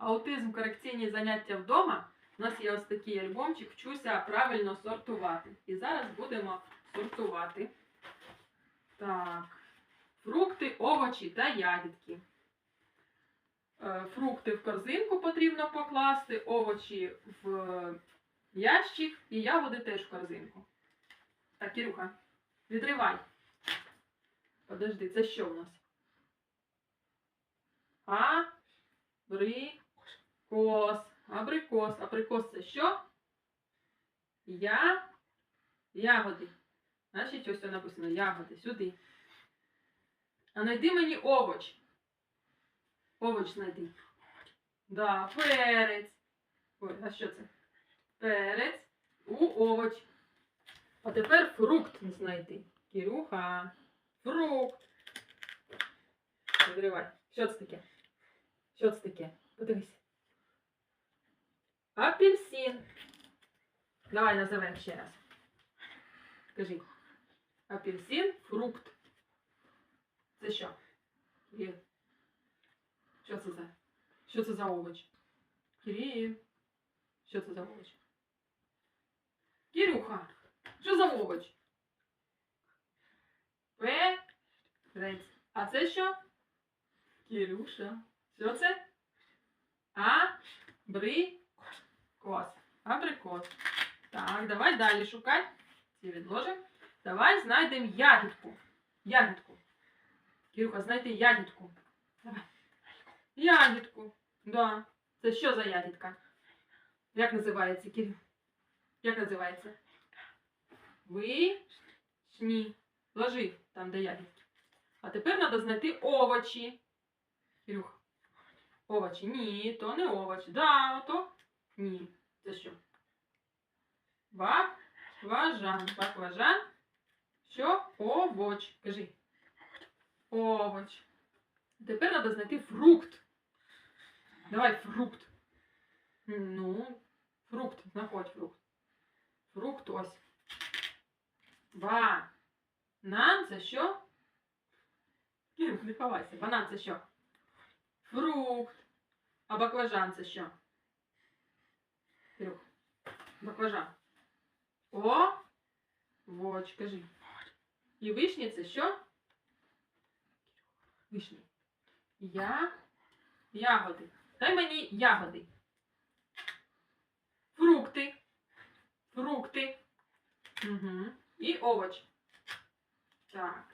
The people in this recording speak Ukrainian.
Аутизм корекційні заняття вдома. У нас є ось такий альбомчик, вчуся правильно сортувати. І зараз будемо сортувати. Так. Фрукти, овочі та ягідки. Е, Фрукти в корзинку потрібно покласти, овочі в ящик і ягоди теж в корзинку. Так, Кірюха, відривай. Подожди, це що в нас? Абрикос. Абрикос. Абрикос це що? Я. Ягоди. Значить, ось тут написано ягоди. Сюди. А знайди мені овоч. Овоч знайди. Да, перець. А що це? Перець у овоч. А тепер фрукт знайти. Кірюха. Фрукт. Відривай. Що це таке? Що це таке? Подивись. Апельсин. Давай називаємо ще раз. Скажи. Апельсин, фрукт. Це що? Кирил. Що це за? Що це за овоч? Кирил. Що це за овоч? Кирюха. Що за овоч? Перець. А це що? Кирюша. Що це? Абрикос. Абрикос. Так, давай далі шукай. Ці відложимо. Давай знайдемо ягідку. Ягідку. Кирюха, знайди ягідку. Давай. Ягідку. Да. Це що за ягідка? Як називається, Кирю? Як називається? Вишні. Ложи там, де ягідки. А тепер треба знайти овочі. Кирюх. Овочі. Ні, то не овочі. Да, то ні. Це що? Баклажан. Баклажан. Що? Овоч. Кажи. Овоч. Тепер треба знайти фрукт. Давай фрукт. Ну, фрукт. Знаходь фрукт. Фрукт ось. Банан це що? Не ховайся. Банан це що? Фрукт. А баклажан це що? Кирюх. Баклажан. О. Воч, кажи. І вишні це що? Вишні. Я. Ягоди. Дай мені ягоди. Фрукти. Фрукти. Угу. І овоч. Так.